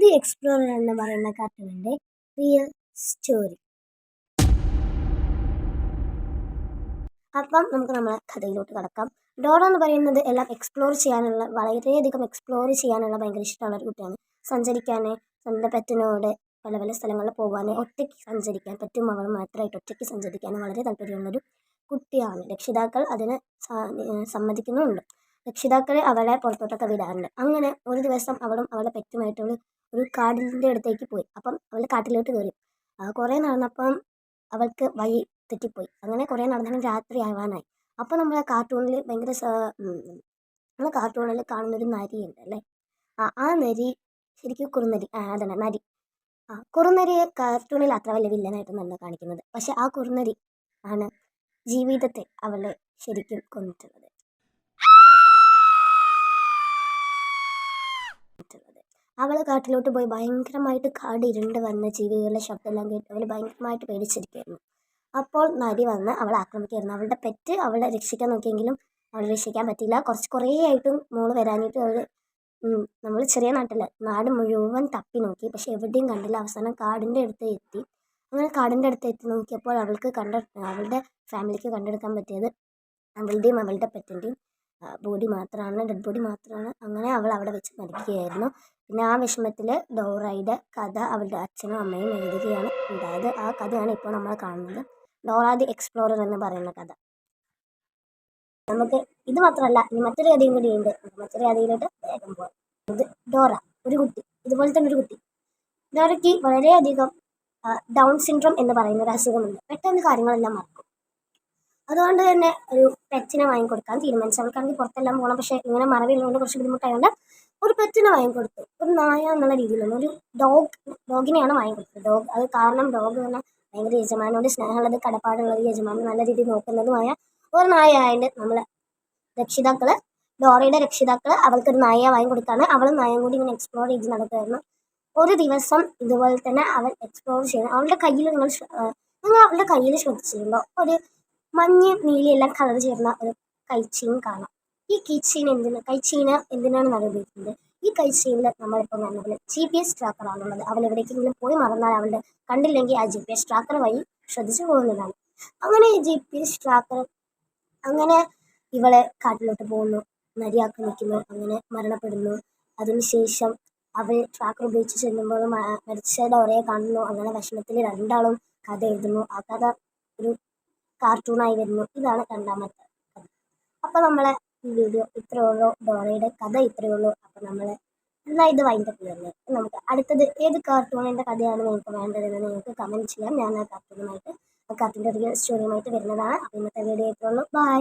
The explorer എന്ന് പറയുന്ന കാർട്ടൂണിന്റെ real story അപ്പം നമുക്ക് നമ്മളെ കഥയിലോട്ട് കടക്കാം. ഡോറ എന്ന് പറയുന്നത് എല്ലാം എക്സ്പ്ലോർ ചെയ്യാനുള്ള വളരെയധികം എക്സ്പ്ലോർ ചെയ്യാനുള്ള ഭയങ്കര ഇഷ്ടമുള്ള ഒരു കുട്ടിയാണ്. സഞ്ചരിക്കാൻ സ്വന്തം പെറ്റിനോട് പല പല സ്ഥലങ്ങളിൽ പോകാൻ ഒറ്റയ്ക്ക് സഞ്ചരിക്കാൻ പറ്റും. അവൾ മാത്രമായിട്ട് ഒറ്റയ്ക്ക് സഞ്ചരിക്കാൻ വളരെ താല്പര്യമുള്ളൊരു കുട്ടിയാണ്. രക്ഷിതാക്കൾ അതിന് സമ്മതിക്കുന്നുമുണ്ട്. രക്ഷിതാക്കൾ അവളെ പുറത്തോട്ടൊക്കെ വിടാറുണ്ട്. അങ്ങനെ ഒരു ദിവസം അവളും അവളുടെ പെറ്റുമായിട്ട് ഒരു കാടിന്റെ അടുത്തേക്ക് പോയി. അപ്പം അവൾ കാട്ടിലോട്ട് കയറി. കുറേ നടന്നപ്പം അവൾക്ക് വഴി തെറ്റിപ്പോയി. അങ്ങനെ കുറേ നടന്നാലും രാത്രി ആവാനായി. അപ്പോൾ നമ്മളെ കാർട്ടൂണിൽ ഭയങ്കര നമ്മളെ കാർട്ടൂണിൽ കാണുന്നൊരു നരിയുണ്ട് അല്ലേ? ആ ആ നരി ശരിക്കും കുറുനരി. ആ അതന്നെ നരി. ആ കുറുനരിയെ കാർട്ടൂണിൽ അത്ര വലിയ വില്ലനായിട്ടൊന്നല്ല കാണിക്കുന്നത്. പക്ഷെ ആ കുറുനരി ആണ് ജീവിതത്തെ അവളെ ശരിക്കും കൊന്നിട്ടുള്ളത്. അവൾ കാട്ടിലോട്ട് പോയി ഭയങ്കരമായിട്ട് കാട് ഇരുണ്ട് വന്ന ജീവികളുടെ ശബ്ദമെല്ലാം കേട്ട് അവൾ ഭയങ്കരമായിട്ട് പേടിച്ചിരിക്കുകയായിരുന്നു. അപ്പോൾ നരി വന്ന് അവളെ ആക്രമിക്കുകയായിരുന്നു. അവളുടെ പെറ്റ് അവളെ രക്ഷിക്കാൻ നോക്കിയെങ്കിലും അവളെ രക്ഷിക്കാൻ പറ്റിയില്ല. കുറച്ച് കുറേ ആയിട്ടും മോൾ വരാനായിട്ട് അവൾ നമ്മൾ ചെറിയ നാട്ടിൽ നാട് മുഴുവൻ തപ്പി നോക്കി. പക്ഷെ എവിടെയും കണ്ടില്ല. അവസാനം കാടിന്റെ അടുത്ത് എത്തി. അങ്ങനെ കാടിന്റെ അടുത്ത് എത്തി നോക്കിയപ്പോൾ അവൾക്ക് കണ്ട അവളുടെ ഫാമിലിക്ക് കണ്ടെടുക്കാൻ പറ്റിയത് അവളുടെയും അവളുടെ പെറ്റിന്റെയും ബോഡി മാത്രമാണ് ഡെഡ് ബോഡി മാത്രമാണ് അങ്ങനെ അവൾ അവിടെ വെച്ച് മരിക്കുകയായിരുന്നു. പിന്നെ ആ വിഷമത്തിൽ ഡോറയുടെ കഥ അവളുടെ അച്ഛനും അമ്മയും എഴുതുകയാണ് ഉണ്ടായത്. ആ കഥയാണ് ഇപ്പോൾ നമ്മൾ കാണുന്നത്. ഡോറ ദി എക്സ്പ്ലോറർ എന്ന് പറയുന്ന കഥ. നമുക്ക് ഇത് മാത്രമല്ല ഇനി മറ്റൊരു കഥയും കൂടി ഉണ്ട്. മറ്റൊരു കഥയിലോട്ട് വേഗം പോകാം ഇത് ഡോറ ഒരു കുട്ടി. ഇതുപോലെ തന്നെ ഒരു കുട്ടി. ഡോറയ്ക്ക് വളരെയധികം ഡൗൺ സിൻഡ്രോം എന്ന് പറയുന്ന ഒരു അസുഖമുണ്ട്. പെട്ടെന്ന് കാര്യങ്ങളെല്ലാം മറക്കും. അതുകൊണ്ട് തന്നെ ഒരു പെറ്റിനെ വാങ്ങിക്കൊടുക്കാൻ തീരുമാനിച്ചു. അവൾക്കാണെങ്കിൽ പുറത്തെല്ലാം പോകണം പക്ഷേ ഇങ്ങനെ മറവിയുള്ളതുകൊണ്ട് കുറച്ച് ബുദ്ധിമുട്ടായതുകൊണ്ട് ഒരു പെറ്റിനെ വാങ്ങിക്കൊടുത്തു. ഒരു നായ എന്നുള്ള രീതിയിലുള്ള ഒരു ഡോഗ് ഡോഗിനെയാണ് വാങ്ങിക്കൊടുത്തത്. ഡോഗ് അത് കാരണം ഡോഗ് തന്നെ ഭയങ്കര യജമാനോട് സ്നേഹമുള്ളത് കടപ്പാടുള്ളത് യജമാനൻ നല്ല രീതിയിൽ നോക്കുന്നതുമായ ഒരു നായ ആയതുകൊണ്ട് നമ്മൾ രക്ഷിതാക്കൾ ഡോറയുടെ രക്ഷിതാക്കൾ അവൾക്കൊരു നായയെ വാങ്ങിക്കൊടുത്താണ് അവളും നായയും കൂടി ഇങ്ങനെ എക്സ്പ്ലോർ ചെയ്ത് നടക്കുകയായിരുന്നു ഒരു ദിവസം ഇതുപോലെ തന്നെ അവൾ എക്സ്പ്ലോർ ചെയ്യുന്നു. അവളുടെ കയ്യിൽ നിങ്ങൾ നിങ്ങൾ അവളുടെ കയ്യിൽ ശ്രദ്ധിച്ചിട്ടുണ്ടോ? ഒരു മഞ്ഞ നീലയെല്ലാം കളർ ചേർന്ന ഒരു കൈച്ചീൻ കാണാം. ഈ കീച്ചീൻ എന്തിന് കൈച്ചീന എന്തിനാണ് നമ്മൾ ഉപയോഗിക്കുന്നത് ഈ കൈച്ചീനിൽ നമ്മളിപ്പോൾ പറഞ്ഞ ജി പി എസ് ട്രാക്കറാണുള്ളത് അവൾ എവിടേക്കെങ്കിലും പോയി മറന്നാൽ അവളുടെ കണ്ടില്ലെങ്കിൽ ആ ജി പി എസ് ട്രാക്കർ വഴി ശ്രദ്ധിച്ചു പോകുന്നതാണ്. അങ്ങനെ ജി പി എസ് ട്രാക്കർ അങ്ങനെ ഇവളെ കാട്ടിലോട്ട് പോകുന്നു നരി നിൽക്കുന്നു അങ്ങനെ മരണപ്പെടുന്നു. അതിനുശേഷം അവൾ ട്രാക്കർ ഉപയോഗിച്ച് ചെല്ലുമ്പോൾ മരിച്ച ഡോറയെ കാണുന്നു. അങ്ങനെ വിഷമത്തിൽ രണ്ടാളും കഥ എഴുതുന്നു. ആ കഥ ഒരു കാർട്ടൂണായി വരുന്നു. ഇതാണ് രണ്ടാമത്തെ കഥ. അപ്പോൾ നമ്മളെ ഈ വീഡിയോ ഇത്രയേ ഉള്ളൂ. ഡോറയുടെ കഥ ഇത്രയേ ഉള്ളൂ. അപ്പോൾ നമ്മൾ എന്നാൽ ഇത് വൈൻഡപ്പ് ചെയ്യുന്നത് നമുക്ക് അടുത്തത് ഏത് കാർട്ടൂണിന്റെ കഥയാണ് നിങ്ങൾക്ക് വേണ്ടതെന്ന് നിങ്ങൾക്ക് കമന്റ് ചെയ്യാം. ഞാൻ ആ കാർട്ടൂണുമായിട്ട് ആ കാർട്ടൂണിന്റെ റിയൽ സ്റ്റോറിയുമായിട്ട് വരുന്നതാണ്. അപ്പോൾ ഇന്നത്തെ വീഡിയോ ഇത്രയേ ഉള്ളൂ. ബൈ